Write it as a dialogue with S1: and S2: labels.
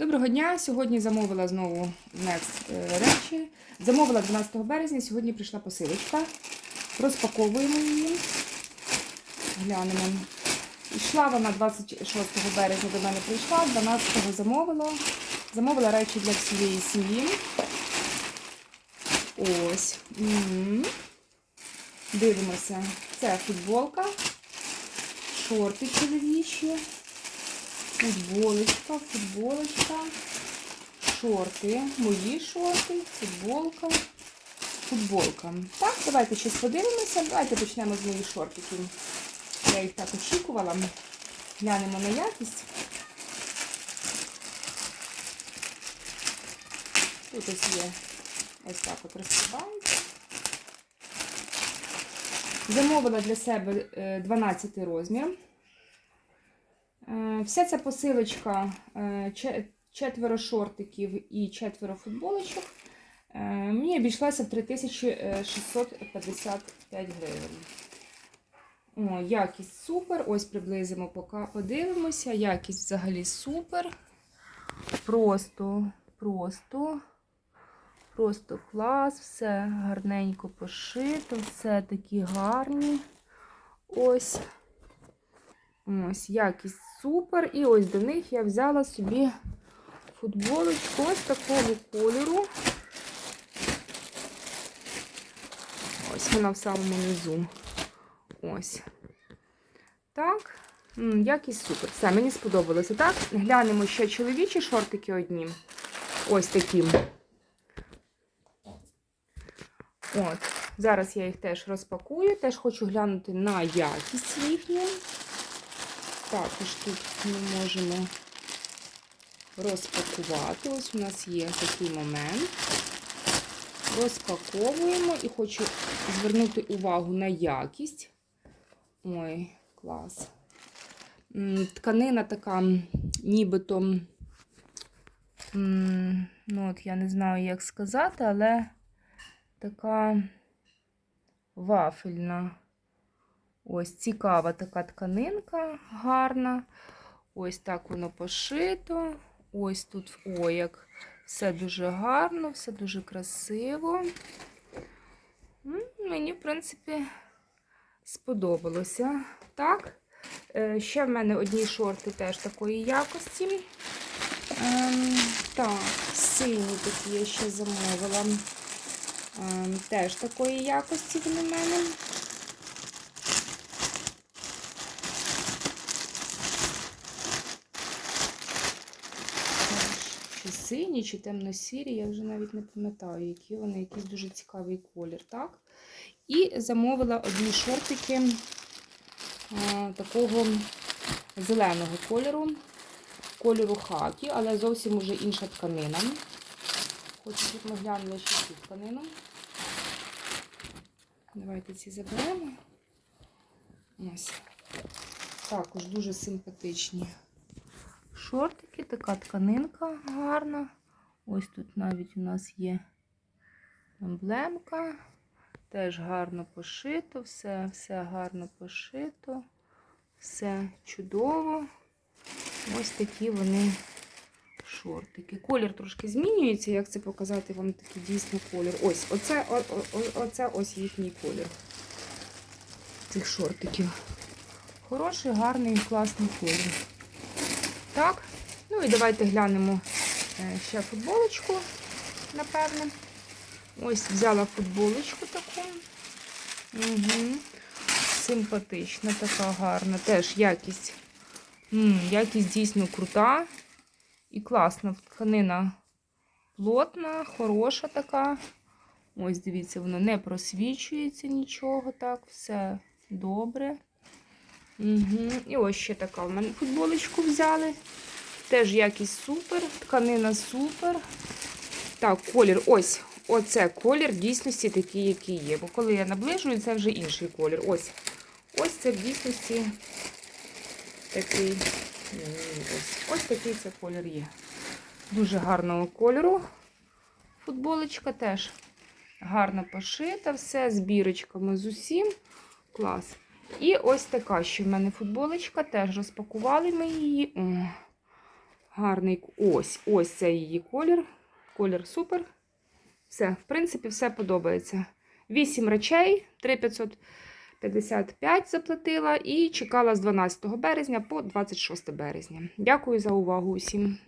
S1: Доброго дня! Сьогодні замовила знову Next е, речі. Замовила 12 березня, сьогодні прийшла посилочка. Розпаковуємо її. Глянемо. Йшла вона 26 березня до мене прийшла, 12-го замовила. Замовила речі для всієї сім'ї. Ось. М. Дивимося. Це футболка, шорти чоловічі. Футболочка, футболочка, шорти, мої шорти, футболка, футболка. Так, давайте щось подивимося. Давайте почнемо з моїх шортиків. Я їх так очікувала. Глянемо на якість. Тут ось є ось так от розкривається. Замовила для себе е, 12 розмір. Е, Вся ця посилочка е, четверо шортиків і четверо футболочок. е, Мені обійшлася в 3655 гривень. О, якість супер. Ось приблизимо, поки подивимося. Якість взагалі супер. Просто, просто, просто клас, все гарненько пошито, все такі гарні. Ось. Ось, якість супер. І ось до них я взяла собі футболочку ось такого кольору. Ось вона в самому низу. Ось. Так. Якість супер. Все, мені сподобалося. Так, глянемо ще чоловічі шортики одні. Ось такі. От. Зараз я їх теж розпакую. Теж хочу глянути на якість їхню. Також тут ми можемо розпакувати. Ось у нас є такий момент. Розпаковуємо і хочу звернути увагу на якість. Ой, клас. Тканина така, нібито, ну от я не знаю, як сказати, але така вафельна. Ось цікава така тканинка гарна. Ось так воно пошито. Ось тут, о, як все дуже гарно, все дуже красиво. Мені, в принципі, сподобалося. Так. Е, Ще в мене одні шорти теж такої якості. Ем, так, сині такі я ще замовила. Ем, теж такої якості вони в мене. Чи сині, чи темно-сірі, я вже навіть не пам'ятаю, які вони, якийсь дуже цікавий колір, так? І замовила одні шортики а, такого зеленого кольору, кольору хакі, але зовсім уже інша тканина. Хочу, щоб ми глянули ще цю тканину. Давайте ці заберемо. Ось. Також дуже симпатичні шортики, така тканинка гарна. Ось тут навіть у нас є емблемка. Теж гарно пошито, все, все гарно пошито, все чудово. Ось такі вони шортики. Колір трошки змінюється, як це показати вам такий дійсно колір. Ось, оце, о, о, оце ось їхній колір цих шортиків. Хороший, гарний, класний колір. Так, ну і давайте глянемо е, ще футболочку, напевне. Ось взяла футболочку таку. Угу. Симпатична, така гарна. Теж якість. М, якість дійсно крута. І класна. Тканина плотна, хороша така. Ось, дивіться, воно не просвічується нічого. Так, все добре. Угу. І ось ще така в мене футболочку взяли. Теж якість супер, тканина супер. Так, колір. Ось. Оце колір в дійсності такий, який є. Бо коли я наближую, це вже інший колір. Ось. Ось це в дійсності такий. Ось, ось такий це колір є. Дуже гарного кольору. Футболочка теж гарно пошита, все з бірочками з усім. Клас. І ось така ще в мене футболочка, теж розпакували ми її. О, Гарний ось, ось це її колір. Колір супер. Все, в принципі, все подобається. 8 речей, 3555 заплатила і чекала з 12 березня по 26 березня. Дякую за увагу усім.